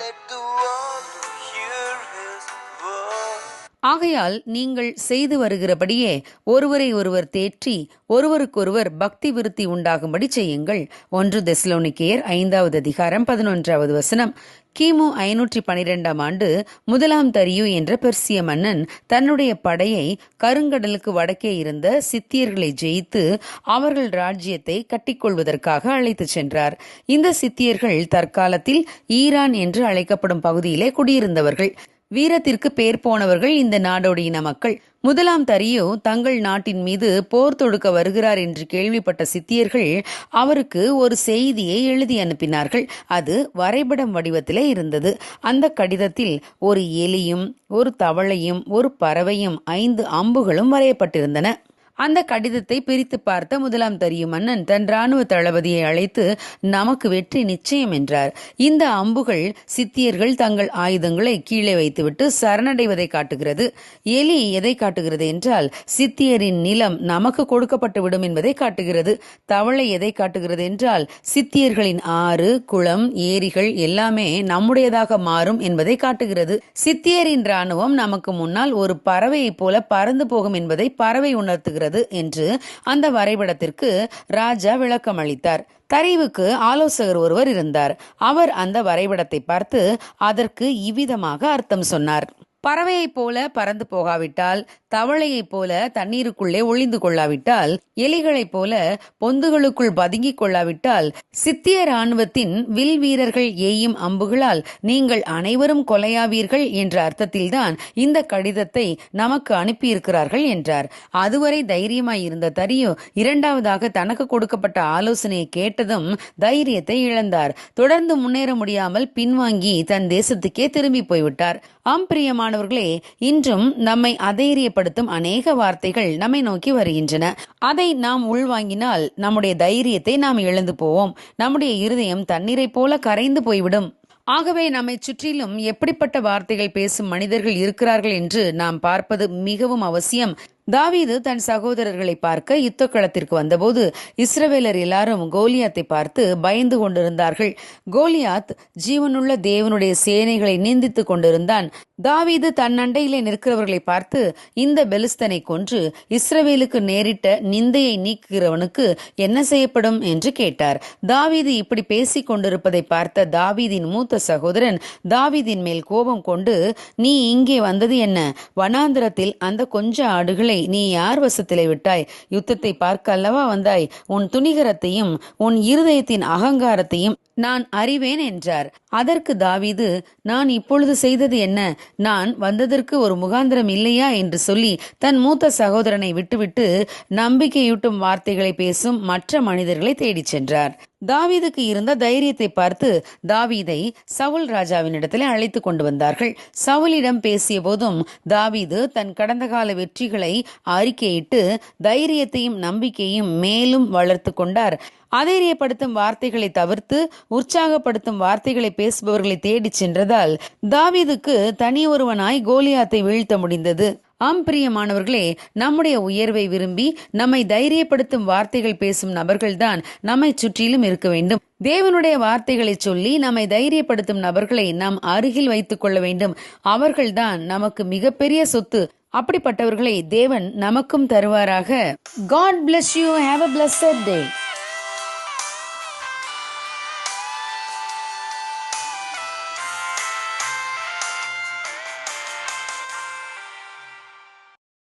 Let the world ஆகையால் நீங்கள் செய்து வருகிறபடியே ஒருவரை ஒருவர் தேற்றி ஒருவருக்கொருவர் பக்தி விருத்தி உண்டாகும்படி செய்யுங்கள். ஒன்று தெஸ்லோனிக்கேயர் ஐந்தாவது அதிகாரம் பதினொன்றாவது வசனம். கிமு ஐநூற்றி பனிரெண்டாம் ஆண்டு முதலாம் தரியு என்ற பெர்சிய மன்னன் தன்னுடைய படையை கருங்கடலுக்கு வடக்கே இருந்த சித்தியர்களை ஜெயித்து அவர்கள் ராஜ்யத்தை கட்டிக்கொள்வதற்காக அழைத்துச் சென்றார். இந்த சித்தியர்கள் தற்காலத்தில் ஈரான் என்று அழைக்கப்படும் பகுதியிலே குடியிருந்தவர்கள். வீரத்திற்கு பேர் போனவர்கள் இந்த நாடோடியின மக்கள். முதலாம் தரியோ தங்கள் நாட்டின் மீது போர் தொடுக்க வருகிறார் என்று கேள்விப்பட்ட சித்தியர்கள் அவருக்கு ஒரு செய்தியை எழுதி அனுப்பினார்கள். அது வரைபடம் வடிவத்திலே இருந்தது. அந்த கடிதத்தில் ஒரு எலியும் ஒரு தவளையும் ஒரு பறவையும் ஐந்து அம்புகளும் வரையப்பட்டிருந்தன. அந்த கடிதத்தை பிரித்து பார்த்த முதலாம் தரியும் மன்னன் தன் ராணுவ தளபதியை அழைத்து நமக்கு வெற்றி நிச்சயம் என்றார். இந்த அம்புகள் சித்தியர்கள் தங்கள் ஆயுதங்களை கீழே வைத்துவிட்டு சரணடைவதை காட்டுகிறது. எலி எதை காட்டுகிறது என்றால் சித்தியரின் நிலம் நமக்கு கொடுக்கப்பட்டு விடும் என்பதை காட்டுகிறது. தவளை எதை காட்டுகிறது என்றால் சித்தியர்களின் ஆறு குளம் ஏரிகள் எல்லாமே நம்முடையதாக மாறும் என்பதை காட்டுகிறது. சித்தியரின் ராணுவம் நமக்கு முன்னால் ஒரு பறவையைப் போல பறந்து போகும் என்பதை பறவை உணர்த்துகிறது. என்று அந்த வரைபடத்திற்கு ராஜா விளக்கம் அளித்தார் தரிவுக்கு ஆலோசகர் ஒருவர் இருந்தார். அவர் அந்த வரைபடத்தை பார்த்து அதற்கு இவ்விதமாக அர்த்தம் சொன்னார். பறவையைப் போல பறந்து போகாவிட்டால் தவளையைப் போல தண்ணீருக்குள்ளே ஒளிந்து கொள்ளாவிட்டால் எலிகளைப் போல பொந்துகளுக்குள் பதுங்கிக் கொள்ளாவிட்டால் சித்திய ராணுவத்தின் வில் வீரர்கள் ஏயும் அம்புகளால் நீங்கள் அனைவரும் கொலையாவீர்கள் என்ற அர்த்தத்தில்தான் இந்த கடிதத்தை நமக்கு அனுப்பியிருக்கிறார்கள் என்றார். அதுவரை தைரியமாய் இருந்த இரண்டாவதாக தனக்கு கொடுக்கப்பட்ட ஆலோசனையை கேட்டதும் தைரியத்தை இழந்தார். தொடர்ந்து முன்னேற முடியாமல் பின்வாங்கி தன் தேசத்துக்கே திரும்பி போய்விட்டார். ஆம்பிரியமானவர்களே இன்றும் நம்மை அதைரியப்படுத்தும் அநேக வார்த்தைகள் நம்மை நோக்கி வருகின்றன. அதை நாம் உள்வாங்கினால் நம்முடைய தைரியத்தை நாம் இழந்து போவோம். நம்முடைய இருதயம் தண்ணீரைப் போல கரைந்து போய்விடும். ஆகவே நம்மை சுற்றிலும் எப்படிப்பட்ட வார்த்தைகள் பேசும் மனிதர்கள் இருக்கிறார்கள் என்று நாம் பார்ப்பது மிகவும் அவசியம். தாவீது தன் சகோதரர்களை பார்க்க யுத்தக்களத்திற்கு வந்தபோது இஸ்ரவேலர் எல்லாரும் கோலியாத்தை பார்த்து பயந்து கொண்டிருந்தார்கள். கோலியாத் ஜீவனுள்ள தேவனுடைய சேனைகளை நீந்தித்துக் கொண்டிருந்தான். தாவீது தன் அண்டையிலே நிற்கிறவர்களை பார்த்து இந்த பெலிஸ்தனை கொன்று இஸ்ரவேலுக்கு நேரிட்ட நிந்தையை நீக்குகிறவனுக்கு என்ன செய்யப்படும்? என்று கேட்டார். தாவீது இப்படி பேசிக் கொண்டிருப்பதை பார்த்த தாவீதின் மூத்த சகோதரன் தாவீதின் மேல் கோபம் கொண்டு நீ இங்கே வந்தது என்ன? வனாந்திரத்தில் அந்த கொஞ்ச ஆடுகளை நீ யார் வசத்திலே விட்டாய்? யுத்தத்தை பார்க்க அல்லவா வந்தாய்? உன் துணிகரத்தையும் உன் இருதயத்தின் அகங்காரத்தையும் நான் அறிவேன் என்றார். அதற்கு தாவீது நான் இப்பொழுது செய்தது என்ன? நான் வந்ததற்கு ஒரு முகாந்திரம் இல்லையா? என்று சொல்லி தன் மூத்த சகோதரனை விட்டுவிட்டு நம்பிக்கையூட்டும் வார்த்தைகளை பேசும் மற்ற மனிதர்களை தேடிச் சென்றார். தாவீதுக்கு இருந்த தைரியத்தை பார்த்து தாவீதை சவுல் ராஜாவினிடத்திலே அழைத்து கொண்டு வந்தார்கள். சவுலிடம் பேசிய போதும் தாவீது தன் கடந்த கால வெற்றிகளை அறிக்கையிட்டு தைரியத்தையும் நம்பிக்கையும் மேலும் வளர்த்து கொண்டார். அதைரியப்படுத்தும் வார்த்தைகளை தவிர்த்து உற்சாகப்படுத்தும் வார்த்தைகளை பேசுபவர்களை தேடிச் சென்றதால் தாவீதுக்கு தனி ஒருவனாய் கோலியாத்தை வீழ்த்த முடிந்தது. ஆம் பிரியமானவர்களே நம்முடைய உயர்வை விரும்பி நம்மை தைரியப்படுத்தும் வார்த்தைகள் பேசும் நபர்கள்தான் நம்மை சுற்றிலும் இருக்க வேண்டும். தேவனுடைய வார்த்தைகளை சொல்லி நம்மை தைரியப்படுத்தும் நபர்களை நாம் அருகில் வைத்துக் கொள்ள வேண்டும். அவர்கள்தான் நமக்கு மிகப்பெரிய சொத்து. அப்படிப்பட்டவர்களை தேவன் நமக்கும் தருவாராக. God bless you have a blessed day